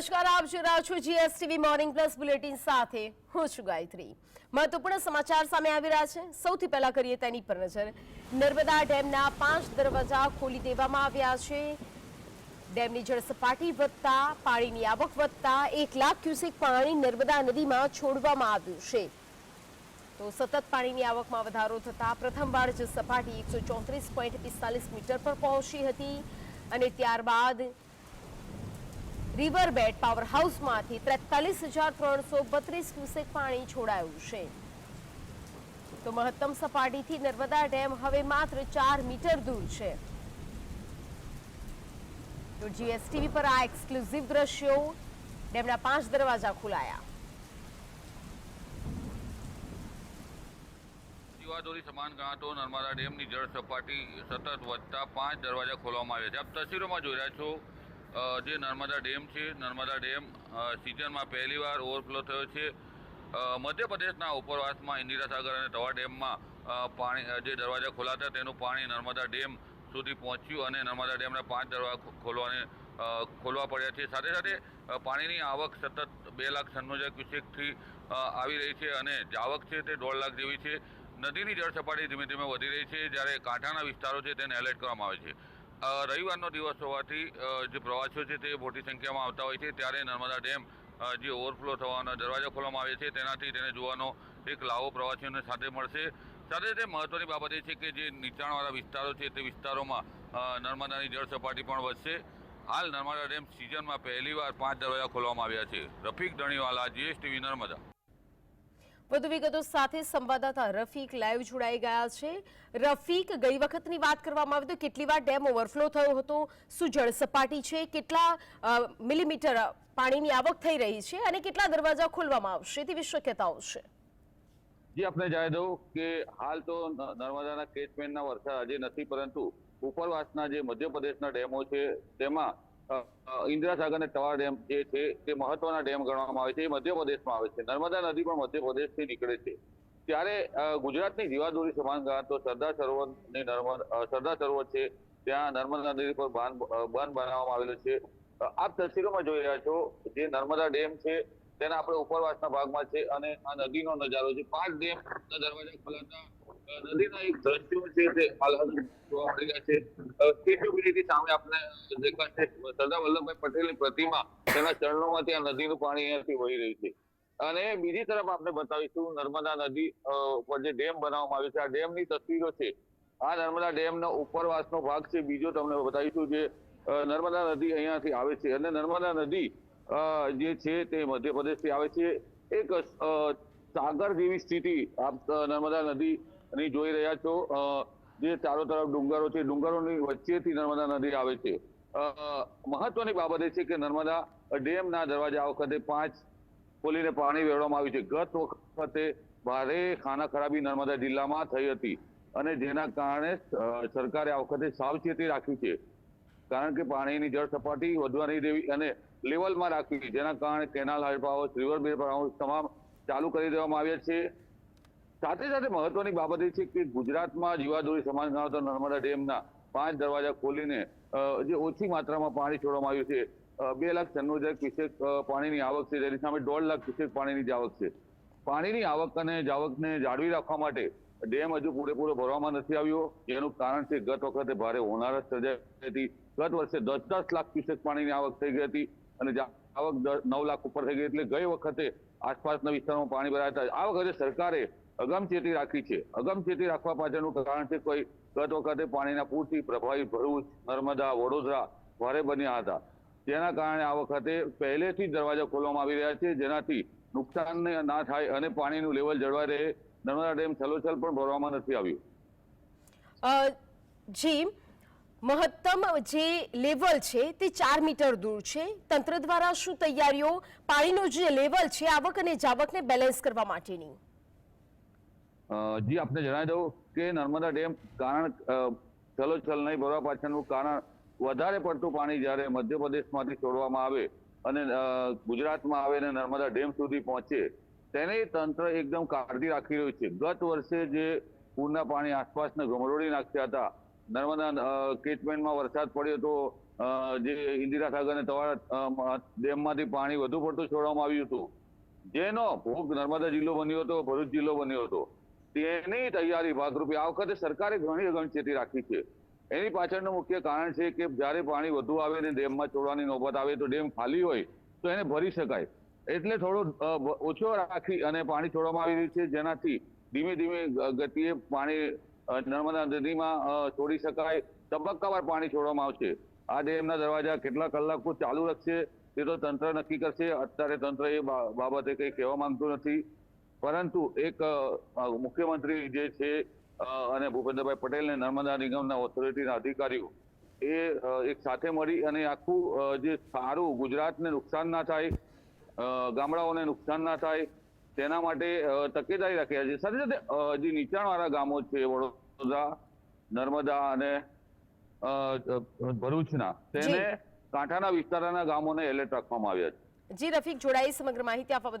નમસ્કાર, આપ જોઈ રહ્યા છો જીએસટીવી મોર્નિંગ પ્લસ બુલેટિન સાથે હું છું ગાયત્રી. મહત્વપૂર્ણ સમાચાર સામે આવી રહ્યા છે. સૌથી પહેલા કરીએ તેની પર નજર. નર્મદા ડેમના પાંચ દરવાજા ખોલી દેવામાં આવ્યા છે. ડેમની જળ સપાટી વધતા, પાણીની આવક વધતા, એક લાખ ક્યુસેક પાણી નર્મદા નદીમાં છોડવામાં આવ્યું છે. તો સતત પાણીની આવકમાં વધારો થતાં પ્રથમવાર જ સપાટી એકસો ચોત્રીસ પોઈન્ટ પિસ્તાલીસ મીટર પર પહોંચી હતી અને ત્યારબાદ રિવરબેડ પાવર હાઉસમાંથી ત્રેતાલીસ હજાર ત્રણસો બત્રીસ ક્યુસેક પાણી છોડાયું છે. તો મહત્તમ સપાટીથી નર્મદા ડેમ હવે માત્ર ચાર મીટર દૂર છે. તો જીએસટીવી પર આ એક્સક્લુઝિવ દ્રશ્યો ડેમના પાંચ દરવાજા ખોલાયા. જીવાદોરી સમાન ગાંઠો નર્મદા ડેમની જળ સપાટી સતત વધતા પાંચ દરવાજા ખોલવામાં આવ્યા છે. આપ તસવીરોમાં જોઈ રહ્યા છો જે નર્મદા ડેમ છે, નર્મદા ડેમ સિઝનમાં પહેલીવાર ઓવરફ્લો થયો છે. મધ્યપ્રદેશના ઉપરવાસમાં ઇન્દિરાસાગર અને તવા ડેમમાં પાણી જે દરવાજા ખોલાતા તેનું પાણી નર્મદા ડેમ સુધી પહોંચ્યું અને નર્મદા ડેમના પાંચ દરવાજા ખોલવાને ખોલવા પડ્યા છે. સાથે સાથે પાણીની આવક સતત બે લાખ છન્નું હજાર ક્યુસેકથી આવી રહી છે અને જે આવક છે તે દોઢ લાખ જેવી છે. નદીની જળ સપાટી ધીમે ધીમે વધી રહી છે. જ્યારે કાંઠાના વિસ્તારો છે તેને એલર્ટ કરવામાં આવે છે. રવિવારનો દિવસ હોવાથી જે પ્રવાસીઓ છે તે મોટી સંખ્યામાં આવતા હોય છે. ત્યારે નર્મદા ડેમ જે ઓવરફ્લો થવાના દરવાજા ખોલવામાં આવે છે, તેનાથી તેને જોવાનો એક લાવો પ્રવાસીઓને સાથે મળશે. સાથે તે મહત્ત્વની બાબત એ છે કે જે નીચાણવાળા વિસ્તારો છે, તે વિસ્તારોમાં નર્મદાની જળ સપાટી પણ વધશે. હાલ નર્મદા ડેમ સિઝનમાં પહેલીવાર પાંચ દરવાજા ખોલવામાં આવ્યા છે. રફીક ધણીવાલા, જીએસટીવી નર્મદા. વધુ વિગતો સાથે સંવાદદાતા રફીક લાઈવ જોડાઈ ગયા છે. રફીક, ગઈ વખતની વાત કરવામાં આવે તો કેટલી વાર ડેમ ઓવરફ્લો થયો હતો. શું જળ સપાટી છે? કેટલા મિલીમીટર પાણીની આવક થઈ રહી છે અને કેટલા દરવાજા ખોલવામાં આવશે તેવી શક્યતાઓ છે? જી આપણે જણાવી દઉં કે હાલ તો નર્મદાના કેચમેન્ટના વરસાદ આજે નથી, પરંતુ ઉપરવાસના જે મધ્યપ્રદેશના ડેમો છે, તેમાં ઇન્દિરા સાગર અને ટવા ડેમ જે છે તે મહત્વના ડેમ ગણવામાં આવે છે એ મધ્યપ્રદેશમાં આવે છે. નર્મદા નદી પણ મધ્યપ્રદેશથી નીકળે છે. ત્યારે ગુજરાતની જીવાદોરી સમાન ગણાતો સરદાર સરોવરની નર્મદ અ, સરદાર સરોવર છે ત્યાં નર્મદા નદી પર બાંધ બાંધ બનાવવામાં આવેલો છે. આપ તસવીરોમાં જોઈ રહ્યા છો જે નર્મદા ડેમ છે તેના આપણે ઉપરવાસના ભાગમાં છે અને આ નદીનો નજારો છે. પાંચ ડેમ દરવાજા ખોલાતા નદીના એક દ્રશ્યો છે તે હાલ જોવા મળી રહ્યા છે. સ્ટેચ્યુ સામે આપણે દેખાશે સરદાર વલ્લભભાઈ પટેલની પ્રતિમા તેના ચરણોમાંથી આ નદીનું પાણી અહીંયાથી વહી રહ્યું છે. અને બીજી તરફ આપણે બતાવીશું નર્મદા નદી પર જે ડેમ બનાવવામાં આવ્યો છે. આ ડેમની તસવીરો છે. આ નર્મદા ડેમનો ઉપરવાસનો ભાગ છે. બીજો તમને બતાવીશું જે નર્મદા નદી અહીંયાથી આવે છે. અને નર્મદા નદી જે છે તે મધ્યપ્રદેશથી આવે છે. એક સાગર જેવી સ્થિતિ આપ અ, નદીની જોઈ રહ્યા છો જે ચારો તરફ ડુંગરો છે, ડુંગરોની વચ્ચેથી નર્મદા નદી આવે છે. મહત્વની બાબત એ છે કે નર્મદા ડેમના દરવાજા આ વખતે પાંચ ખોલીને પાણી વેરવામાં આવ્યું છે. ગત વખતે ભારે ખાના ખરાબી નર્મદા જિલ્લામાં થઈ હતી અને જેના કારણે સરકારે આ વખતે સાવચેતી રાખી છે. કારણ કે પાણીની જળ સપાટી વધવા નહીં દેવી અને લેવલમાં રાખવી. જેના કારણે કેનાલ હાઈડ પાવર રિવર બે પાવર તમામ ચાલુ કરી દેવામાં આવ્યા છે. સાથે સાથે મહત્વની બાબત એ છે કે ગુજરાતમાં જીવાદોરી સમાન ગણાતો નર્મદા ડેમના પાંચ દરવાજા ખોલીને જે ઓછી માત્રામાં પાણી છોડવામાં આવ્યું છે. બે લાખ છન્નું હજાર ક્યુસેક પાણીની આવક છે. તેની સામે દોઢ લાખ ક્યુસેક પાણીની જ આવક છે. પાણીની આવક અને જાવકને જાળવી રાખવા માટે ડેમ હજુ પૂરેપૂરો ભરવામાં નથી આવ્યો. એનું કારણ છે ગત વખતે ભારે હોનારત સર્જાઈ હતી. ગત વર્ષે દસ દસ લાખ ક્યુસેક પાણીની આવક થઈ ગઈ હતી અને આવક નવ લાખ ઉપર થઈ ગઈ. એટલે ગઈ વખતે આસપાસના વિસ્તારોમાં પાણી ભરાયા હતા. આ વખતે સરકારે અગમચેતી રાખી છે. અગમચેતી રાખવા પાછળનું કારણ છે કોઈ ગત વખતે પાણીના પૂરથી પ્રભાવિત ભરૂચ, નર્મદા, વડોદરા ભારે બન્યા હતા. જેના કારણે આ વખતે પહેલેથી જ દરવાજા ખોલવામાં આવી રહ્યા છે. જેનાથી નુકસાન ના થાય અને પાણીનું લેવલ જળવાઈ રહે. નર્મદા ડેમ છલોછલ પણ ભરવામાં નથી આવ્યું. જી, મહત્તમ જે લેવલ છે તે ચાર મીટર દૂર છે. તંત્ર દ્વારા શું તૈયારીઓ? પાણીનું જે લેવલ છે, આવક અને જાવકને બેલેન્સ કરવા માટેની? જી, આપને જણાવી દઉં કે નર્મદા ડેમ કારણ ચલોચલ નહીં ભરવા પાછળનું કારણ વધારે પડતું પાણી જ્યારે મધ્યપ્રદેશમાંથી છોડવામાં આવે અને ગુજરાતમાં આવે અને નર્મદા ડેમ સુધી પહોંચે, તેને તંત્ર એકદમ કાળજી રાખી રહ્યું છે. ગત વર્ષે જે પૂરના પાણી આસપાસને ગમરોડી નાખ્યા હતા, નર્મદા કેચમેન્ટમાં વરસાદ પડ્યો તો જે ઇન્દિરા સાગર અને તવા ડેમમાંથી પાણી વધુ પડતું છોડવામાં આવ્યું હતું. જેનો ભોગ નર્મદા જિલ્લો બન્યો હતો, ભરૂચ જિલ્લો બન્યો હતો. તેની તૈયારી ભાગરૂપે આ વખતે સરકારે ઘણી અગણચેતી રાખી છે. એની પાછળનું મુખ્ય કારણ છે કે જ્યારે પાણી વધુ આવે ને ડેમમાં છોડવાની નોબત આવે તો ડેમ ખાલી હોય તો એને ભરી શકાય. એટલે થોડો ઓછો રાખી અને પાણી છોડવામાં આવી રહ્યું છે. જેનાથી ધીમે ધીમે ગતિએ પાણી નર્મદા નદીમાં છોડી શકાય. તબક્કાવાર પાણી છોડવામાં આવશે. આ ડેમના દરવાજા કેટલા કલાકો ચાલુ રાખશે. તે તો તંત્ર નક્કી કરશે. અત્યારે તંત્ર એ બાબતે કંઈ કહેવા માંગતું નથી. પરંતુ એક મુખ્યમંત્રી જે છે અને ભૂપેન્દ્રભાઈ પટેલ ને નર્મદા નિગમના ઓથોરિટીના અધિકારીઓ એ એક સાથે મળી અને આખું જે સારું ગુજરાતને નુકસાન ના થાય ગામડાઓને નુકસાન ના થાય તેના માટે તકેદારી રાખ્યા છે. સાથે સાથે જે નીચાણવાળા ગામો છે વડોદરા નર્મદા અને ભરૂચના તેને કાંઠાના વિસ્તારના ગામોને એલર્ટ રાખવામાં આવ્યા છે. જી રફીક જોડાઈ સમગ્ર માહિતી આપવા